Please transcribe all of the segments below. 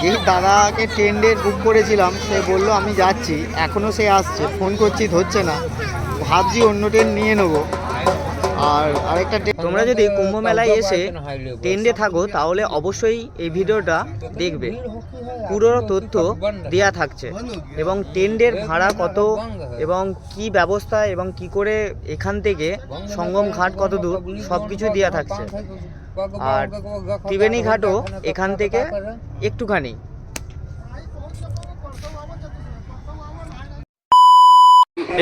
যেই দাদাকে train date বুক করেছিলাম সে বলল আমি যাচ্ছি। এখনও সে আসছে ফোন করছি ধরছে না। ভাবছি অন্য ট্রেন নিয়ে নেব। আর আরেকটা তোমরা যদি কুম্ভ মেলায় এসে টেন্ডে থাকো তাহলে অবশ্যই এই ভিডিওটা দেখবে। পুরো তথ্য দেয়া থাকছে। এবং টেন্ডের ভাড়া কত এবং কি ব্যবস্থা এবং কি করে এখান থেকে সঙ্গম ঘাট কত দূর সব কিছু দেওয়া থাকছে। আর ত্রিবেণী ঘাটও এখান থেকে একটুখানি।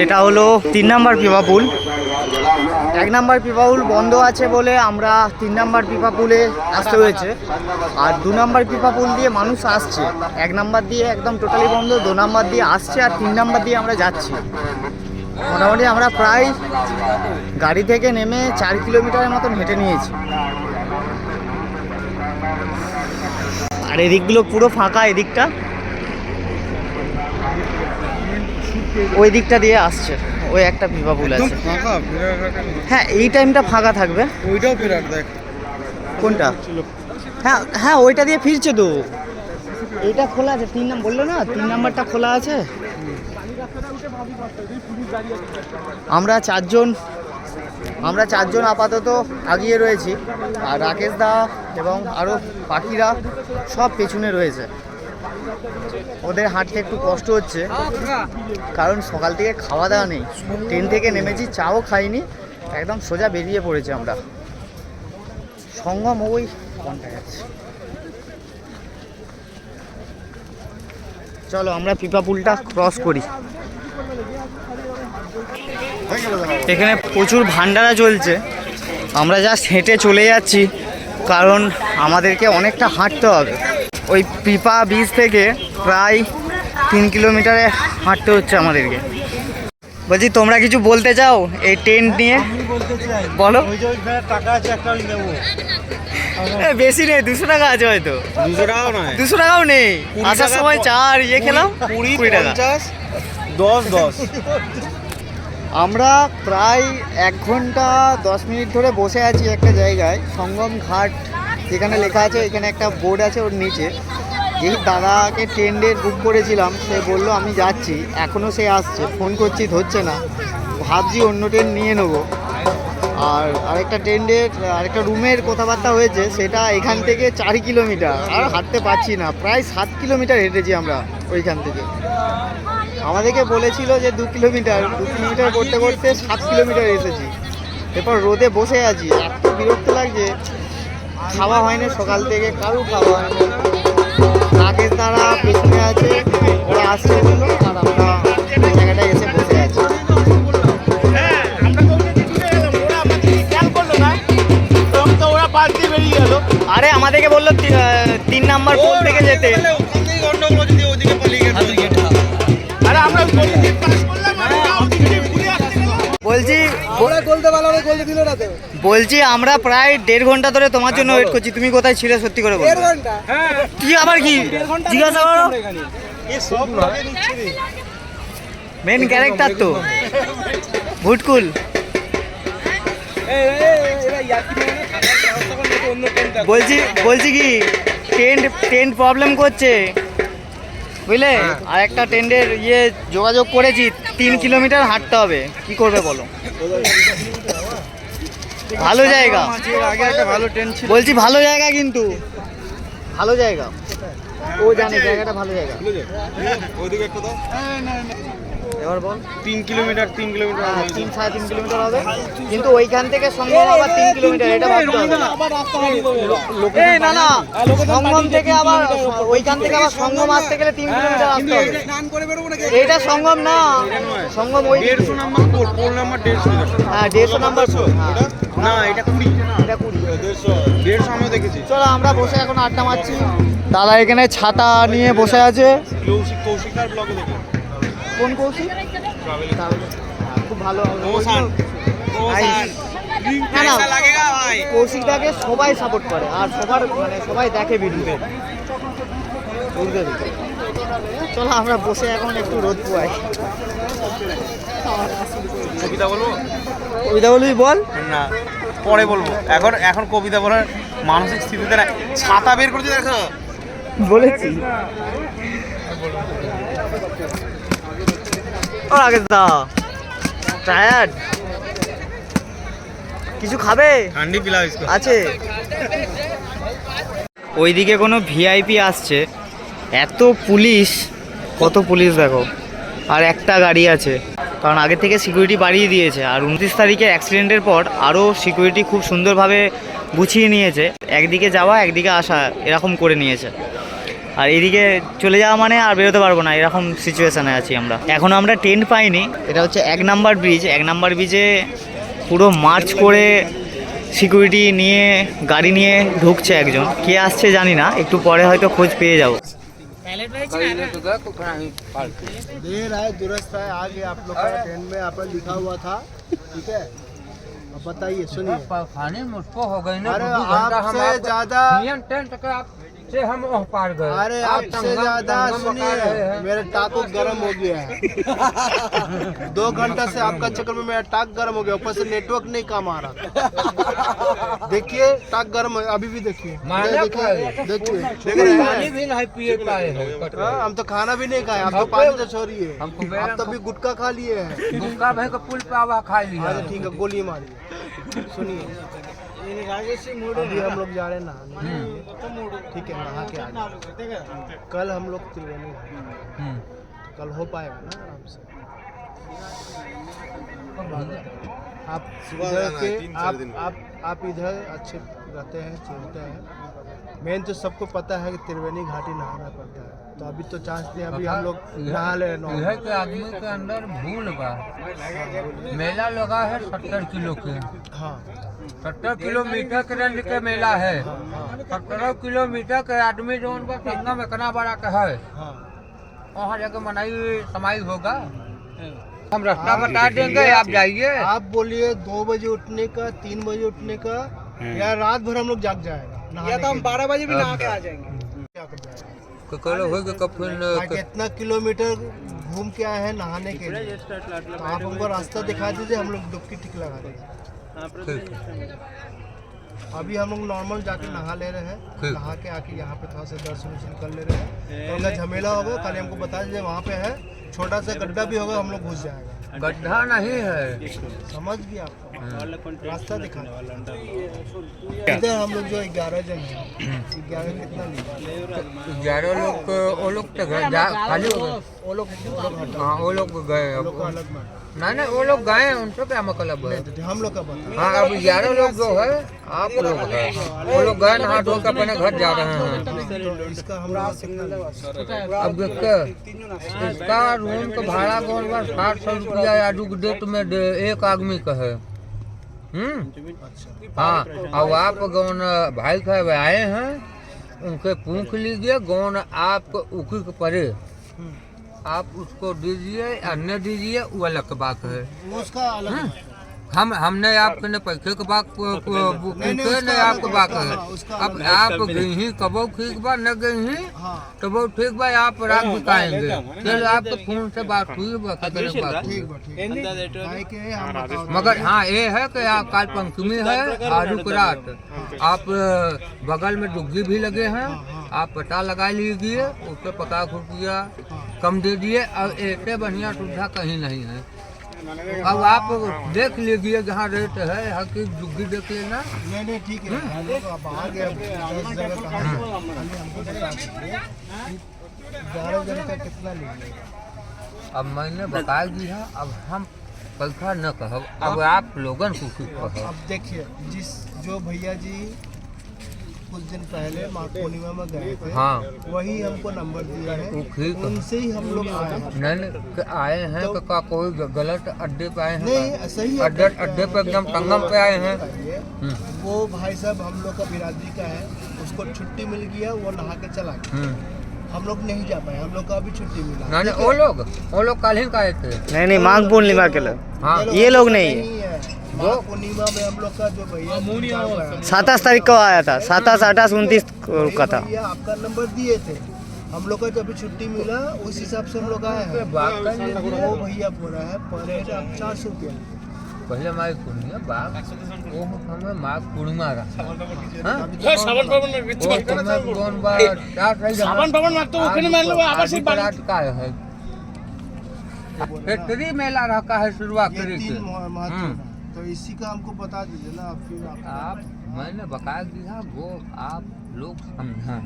এটা হলো তিন নাম্বার পিপা পুল। এক নাম্বার পিপা পুল বন্ধ আছে বলে আমরা তিন নাম্বার পিপা পুলে আসতে হয়েছে। আর দু নাম্বার পিপা পুল দিয়ে মানুষ আসছে। এক নাম্বার দিয়ে একদম টোটালি বন্ধ, দু নাম্বার দিয়ে আসছে আর তিন নাম্বার দিয়ে আমরা যাচ্ছি। মোটামুটি আমরা প্রায় গাড়ি থেকে নেমে চার কিলোমিটারের মতন হেঁটে নিয়েছি। আর এদিকগুলো পুরো ফাঁকা এদিকটা। ওই দিকটা দিয়ে আসছে। ওই একটা পিপা পুল আছে। হ্যাঁ এই টাইমটা ফাঁকা থাকবে। ওইটাও বিরাট দেখ। কোনটা? হ্যাঁ হ্যাঁ ওইটা দিয়ে ফিরছে তো। এইটা খোলা আছে তিন নাম বলল না তিন নাম্বারটা খোলা আছে? আমরা চারজন আমরা চারজন আপাতত আগিয়ে রয়েছি। আর রাকেশ দা এবং আরও পাখিরা সব পেছনে রয়েছে। ওদের হাঁটতে একটু কষ্ট হচ্ছে। কারণ সকাল থেকে খাওয়া দাওয়া নেই। ট্রেন থেকে নেমেছি, চাও খাইনি। একদম সোজা বেরিয়ে পড়েছি আমরা। সঙ্গম ওই কোনটা যাচ্ছে চলো আমরা পিপা পুলটা ক্রস করি। এখানে প্রচুর ভান্ডারা চলছে। আমরা জাস্ট হেঁটে চলে যাচ্ছি কারণ আমাদেরকে অনেকটা হাঁটতে হবে। ওই পিপা বীজ থেকে প্রায় তিন কিলোমিটারে হাঁটতে হচ্ছে আমাদেরকে। বলছি তোমরা কিছু বলতে চাও এই টেন্ট নিয়ে? বলো। বেশি নেই দুশো টাকা আছে হয়তো। দুশো টাকাও নয়। দুশো টাকাও নেই। আসার সময় চার ইয়ে খেলাম কুড়ি টাকা। দশ দশ। আমরা প্রায় এক ঘণ্টা, দশ মিনিট ধরে বসে আছি একটা জায়গায়, সঙ্গম ঘাট, যেখানে লেখা আছে, এখানে একটা বোর্ড আছে ওর নিচে। যেই দাদাকে ট্রেন ডেট বুক করেছিলাম, সে বলল, আমি যাচ্ছি। এখনও সে আসছে ফোন করছি, ধরছে না। ভাবছি অন্য ট্রেন নিয়ে নেব। আর আরেকটা ট্রেন্ডের আরেকটা রুমের কথাবার্তা হয়েছে, সেটা এখান থেকে চার কিলোমিটার। আর হাঁটতে পারছি না, প্রায় সাত কিলোমিটার হেঁটেছি আমরা ওইখান থেকে। আমাদেরকে বলেছিল যে দু কিলোমিটার দু কিলোমিটার করতে করতে সাত কিলোমিটার এসেছি। এরপর রোদে বসে আছি, এত বিরক্ত লাগছে। খাওয়া হয়নি সকাল থেকে কারও খাওয়া হয়নি। রাকেশ তারা পেছনে আছে, ওরা আসছে বলল আর আমরা জায়গাটায় এসে বসে আছি। আরে আমাদেরকে বলল তিন নাম্বার পোল থেকে যেতে। বলছি বলছি আমরা প্রায় দেড় ঘণ্টা ধরে তোমার জন্য ওয়েট করছি। তুমি কোথায় ছিলে সত্যি করে বলো। কি আবার কি? জিজ্ঞাসা করো। মেন ক্যারেক্টার তো। ভুটকুল। বলছি বলছি কি টেন্ট টেন্ট প্রবলেম করছে। বুঝলে? আর একটা টেন্ডের ইয়ে যোগাযোগ করেছি তিন কিলোমিটার হাঁটতে হবে। কি করবে বলো? ভালো জায়গা। বলছি ভালো জায়গা কিন্তু। ভালো জায়গা। ও জানে জায়গাটা ভালো জায়গা। ওইদিকে একটু দাও। এবার বল। তিন কিলোমিটার তিন কিলোমিটার হ্যাঁ, তিন সাড়ে তিন কিলোমিটার হবে। কিন্তু ওইখান থেকে সঙ্গম আবার তিন কিলোমিটার এটা ভাবতে হবে। না। না সঙ্গম থেকে আবার ওইখান থেকে আবার সঙ্গম আসতে গেলে তিন কিলোমিটার আসতে হবে। এইটা সঙ্গম না। সঙ্গম ওই দেড়শো নাম্বার পোল নাম্বার দেড়শো। হ্যাঁ দেড়শো নাম্বার হ্যাঁ, না এটা কুড়ি। এটা কুড়ি। দেড়শো। দেড়শো দেখেছি। চলো আমরা বসে এখন আড্ডা মারছি। দাদা এখানে ছাতা নিয়ে বসে আছে। কৌশিক কৌশিকার ব্লগে দেখে। কোন কৌশিক খুব ভালো কৌশিকদাকে সবাই সাপোর্ট করে আর সবার মানে সবাই দেখে ভিডিও বুঝতে। চলো আমরা বসে এখন একটু রোদ পোয়াই। কবিতা বলব? কবিতা বলবি বল। না পরে বলব। এখন এখন কবিতা বলার মানসিক স্থিতিতে ছাতা বের করছে দেখো। বলেছি। ও আগে দা টায়ার্ড কিছু খাবে? ঠান্ডি পিলাও আছে। ওইদিকে কোনো ভিআইপি আসছে। এত পুলিশ কত পুলিশ দেখো। আর একটা গাড়ি আছে। কারণ আগে থেকে সিকিউরিটি বাড়িয়ে দিয়েছে। আর উনত্রিশ তারিখে অ্যাক্সিডেন্টের পর আরও সিকিউরিটি খুব সুন্দরভাবে গুছিয়ে নিয়েছে। একদিকে যাওয়া একদিকে আসা এরকম করে নিয়েছে। আর এদিকে চলে যাওয়া মানে আর বেরোতে পারবো না এরকম সিচুয়েশানে আছি আমরা এখনও আমরা টেন্ট পাইনি এটা হচ্ছে এক নাম্বার ব্রিজ এক নাম্বার ব্রিজে পুরো মার্চ করে সিকিউরিটি নিয়ে গাড়ি নিয়ে ঢুকছে একজন কে আসছে জানি না একটু পরে হয়তো খোঁজ পেয়ে যাব देर है दुरुस्त है आगे आप लोग का ट्रेन में यहाँ पर लिखा हुआ था ठीक है अब बताइए सुनिए परेशानी मुझको हो गई ना अरे दो घंटा हम आपसे आप- ज्यादा नियम टेंट के आप से हम ओह पार गए। अरे आप आपसे ज़्यादा सुनिए हैं। मेरा टाको गर्म हो गया है। दो घंटा से आपका चक्कर में मेरा टाक गर्म हो गया ऊपर से नेटवर्क नहीं काम आ रहा। देखिए टाक गर्म है अभी भी देखिए। देखिए हैं। भी नहीं पिए पाए हैं हाँ, हम तो खाना भी नहीं खाए आप तो पानी तो छोड़िए आप तो भी गुटखा खा लिए हैं। गुटका भाई का पुल पे आवा खा लिया। अच्छा ठीक है गोली मारिए। सुनिए। अभी हम लोग जा रहे हैं नहाने। ठीक है नहा के आ जाए कल हम लोग त्रिवेणी। हम्म। कल हो पाएगा ना आराम से? आप इधर के आप आप आप इधर अच्छे रहते हैं चलते हैं। मेन तो सबको पता है कि त्रिवेणी घाटी नहाना पड़ता है। तो अभी तो चांस नहीं अभी हम लोग नहा ले रहे इधर के आदमी के अंदर भूल बा। मेला लगा है सत्तर किलो के। हाँ। सत्तर किलोमीटर के रेंज के मेला है। सत्तर किलोमीटर के आदमी जो उनका संगम इतना बड़ा का है। हाँ वहाँ जाके मनाई समाई होगा। हम रास्ता बता देंगे आप जाइए। आप बोलिए दो बजे उठने का तीन बजे उठने का या रात भर हम लोग जाग जाएगा या तो हम बारह बजे भी नहा के आ जाएँगे। क्या कर जाएगा तो कल कब फिर ताकि इतना किलोमीटर घूम के आए हैं नहाने के लिए। तो आप हमको रास्ता दिखा दीजिए हम लोग डुबकी टिक लगा देंगे। अभी हम लोग नॉर्मल जाके नहा ले रहे हैं। नहा के आके यहाँ पे थोड़ा सा दर्शन वर्शन कर ले रहे हैं। तो अगर झमेला होगा कल हमको बता दीजिए वहाँ पे है। छोटा सा गड्ढा भी होगा हम लोग घुस जाएगा। गड्ढा नहीं है। समझ गया आपको रास्ता दिखा इधर हम लोग जो ग्यारह जन हैं ग्यारह कितना लिया ग्यारह लोग वो लोग तो घर जा खाली हो गए। वो लोग हाँ? वो लोग गए नहीं नहीं वो लोग गए उनको क्या मतलब है? तो हम लोग का हाँ। अब ग्यारह लोग जो है आप लोग है वो लोग गए नहा धो के अपने घर जा रहे हैं। तो अब इसका रूम का भाड़ा कौन बा साठ सौ रुपया के डेट में एक आदमी का है। हम्म। हाँ और आप गौन भाई साहब आए हैं उनके पूछ लीजिए गौन आप उकी के परे। आप उसको दीजिए या न दीजिए वो अलग बात है। उसका अलग बात है। हम हमने आपके ने पैसे के बात नहीं, पूछे ने आपके बात हाँ, है उसका अब आप गई कबो ठीक बा न गई हाँ तो वो ठीक बा आप रात बिताएँगे फिर आपके फ़ोन से बात हुई बा बात हुई। ठीक बा ठीक भाई के हम मगर हाँ ये है कि आप काल पंचमी है आलू की रात। आप बगल में डुग्गी भी लगे हैं आप पता लगा लीजिए उस पर पचास रुपया कम दे दिए और ऐसे बढ़िया सुविधा कहीं नहीं है। अब आप देख लीजिए जहाँ रेट है हकी की देख लेना। नहीं नहीं ठीक है। हम्म। हम्म। अब मैंने बता दिया हाँ, अब हम पैसा न कहो अब आप लोगन को अब देखिए जिस जो भैया जी कुछ दिन पहले माघ पूर्णिमा में गए थे। हाँ। वही हमको नंबर दिया है। ठीक है। उनसे ही हम लोग आए हैं। नहीं आए हैं कि का कोई गलत अड्डे पे आए हैं? नहीं सही अड्डे अड्डे पे एकदम संगम पे आए हैं। हम्म, वो भाई साहब हम लोग का बिरादरी का है। उसको छुट्टी मिल गया वो नहा के चला गया। हम्म। हम लोग नहीं जा पाए। हम लोग को अभी छुट्टी मिला। नहीं वो लोग वो लोग कल ही का आए थे। नहीं नहीं माघ पूर्णिमा के लिए हाँ। ये लोग नहीं है। दो पूर्णिमा में हम लोग का जो भैया सताईस तारीख को आया था। सताईस अठाईस उनतीस का था। आपका नंबर दिए थे। हम लोग का जब छुट्टी मिला उस हिसाब से हम लोग आए हैं। भैया बोला है पर चार सौ रुपया पहले हमारे पूर्णिमा बाप वो हमें माँ पूर्णिमा का। हाँ? सावन में बीच में कौन बार रही सावन में तो में का है। फैक्ट्री मेला रखा है शुरुआत करी तो इसी का हमको बता दीजिए ना आप फिर आप, आप मैंने बता दिया वो आप लोग समझा।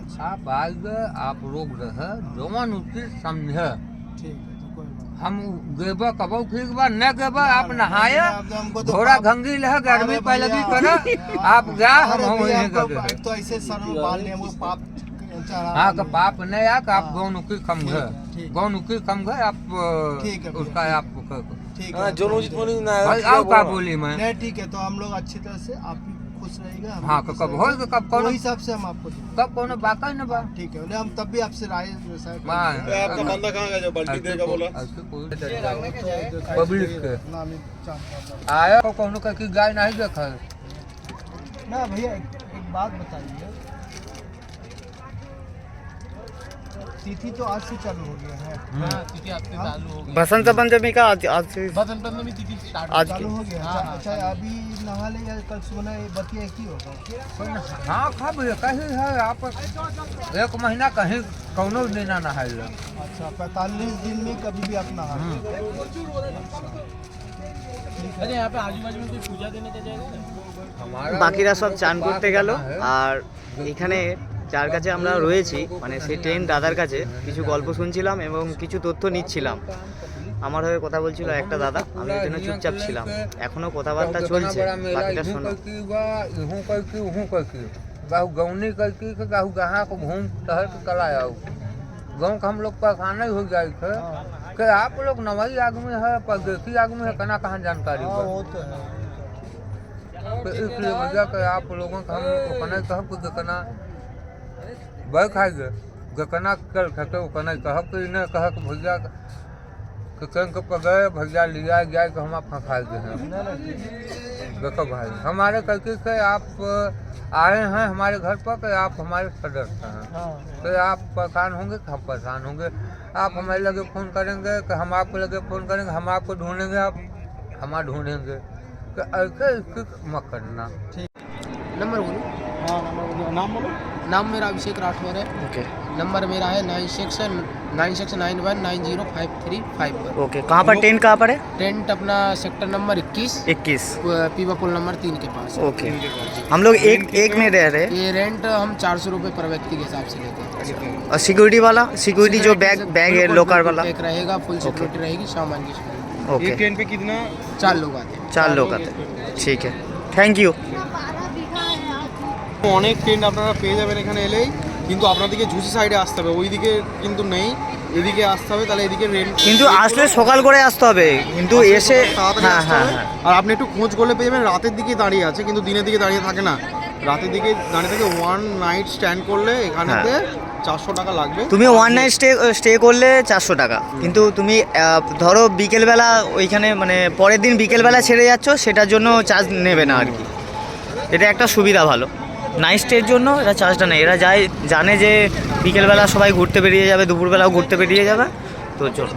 अच्छा। आप आज आप लोग रह जौन उचित समझ। हम गेबा कबो खींचबा न गेबा आप नहाए थोड़ा तो घंगी लह गर्मी पहले भी करो हाँ, आप जा हम हम तो ऐसे सर बाल ने वो पाप हाँ का पाप नहीं आ आप हाँ। गौन उकी खम घर गौन उकी खम घर आप उसका आप ठीक हाँ है जो उचित बोली ना भाई आओ का बोली मैं? नहीं ठीक है तो हम लोग अच्छी तरह से आप खुश रहेगा हम हाँ कब रहेंगे। हो कब कौन हिसाब से हम आपको कब कौन बाका ही न बा ठीक है हम तब भी आपसे राय हाँ। आपका बंदा कहाँ गया जो बाल्टी देगा बोला? कोई दिखाई पब्लिक के। आया को कौन का की गाय नहीं देखा? ना भैया एक, एक बात बताइए। तिथि तो आज से चालू हो गया है बसंत पंचमी का आज आज से बसंत पंचमी तिथि स्टार्ट आज चालू की हो गया अच्छा अच्छा अभी नहा ले या कल सोना ये बतिया एक ही होगा हाँ खब कहीं है आप एक महीना कहीं कौनो दिन ना नहाइल अच्छा पैंतालीस दिन में कभी भी आप नहा हम्म। अच्छा यहाँ पे आजू बाजू में कोई पूजा देने का जाएगा ना? हमारा বাকিরা সব চান করতে গেল है। আর এখানে যার কাছে আমরা রয়েছি মানে সেই ট্রেন দাদার কাছে কিছু গল্প শুনছিলাম এবং কিছু তথ্য নিচ্ছিলাম আমার হয়ে কথা বলছিল একটা দাদা আমি ওই জন্য চুপচাপ ছিলাম এখনো কথাবার্তা চলছে বাকিটা শোনো गाहू गौनी करके के गाहू गहाँ को घूम टहल के कला आओ गाँव का हम लोग परेशान हो जाए थे कि आप लोग नवई आदमी है परदेसी आदमी है कना कहाँ जानकारी हाँ बा? वो तो है तो इसलिए भैया कि आप लोगों का हम ओकना कहब कि बैग खाएगे गकना कल खते कहब कि नहीं कहब कि भैया कि कहीं के गए भैया लिया गया कि हम आप खाएगे हैं। देखो भाई हमारे करके से आप आए हैं हमारे घर पर कि आप हमारे सदस्य हैं। हाँ तो आप परेशान होंगे कि हम परेशान होंगे। आप हमारे लगे फ़ोन करेंगे कि हम आपको लगे फ़ोन करेंगे हम आपको ढूंढेंगे आप हम ढूंढेंगे। तो ऐसे मत करना। ठीक। नंबर बोलो। हाँ नंबर बोलिए। नाम बोलो। नाम मेरा अभिषेक राठौर है। ओके नंबर मेरा है nine six nine six nine one nine zero five three five one. Okay कहाँ पर ट्रेन कहाँ पर है? टेंट अपना सेक्टर नंबर इक्कीस इक्कीस। पीवा पुल नंबर तीन के पास। ओके हम लोग एक एक में रह रहे हैं। ये रेंट हम चार सौ रुपये पर व्यक्ति के हिसाब से लेते हैं। और सिक्योरिटी वाला? सिक्योरिटी जो बैग बैग है लोकर वाला। एक रहेगा फुल सिक्योरिटी रहेगी सामान की। ओके ट्रेन पे कितना? चार लोग आते हैं। चार लोग आते हैं। ठीक है। थैंक यू অনেক ট্রেন আপনারা পেয়ে যাবেন এখানে এলেই। কিন্তু আপনাদেরকে ঝুসি সাইডে আসতে হবে ওইদিকে কিন্তু নেই। এদিকে আসতে হবে তাহলে এদিকে রেল কিন্তু আসলে সকাল করে আসতে হবে। কিন্তু এসে হ্যাঁ হ্যাঁ হ্যাঁ। আর আপনি একটু খোঁজ করলে পেয়ে যাবেন রাতের দিকে দাঁড়িয়ে আছে কিন্তু দিনের দিকে দাঁড়িয়ে থাকে না। রাতের দিকে দাঁড়িয়ে থাকে ওয়ান নাইট স্ট্যান্ড করলে এখানেতে চারশো টাকা লাগবে। তুমি ওয়ান নাইট স্টে স্টে করলে চারশো টাকা। কিন্তু তুমি ধরো বিকেলবেলা ওইখানে মানে পরের দিন বিকেলবেলা ছেড়ে যাচ্ছ সেটার জন্য চার্জ নেবে না আর কি। এটা একটা সুবিধা ভালো। নাইট স্টের জন্য এরা চার্জটা নেই এরা যায়, জানে যে বিকেলবেলা সবাই ঘুরতে বেরিয়ে যাবে, দুপুরবেলাও ঘুরতে বেরিয়ে যাবে। তো চলো।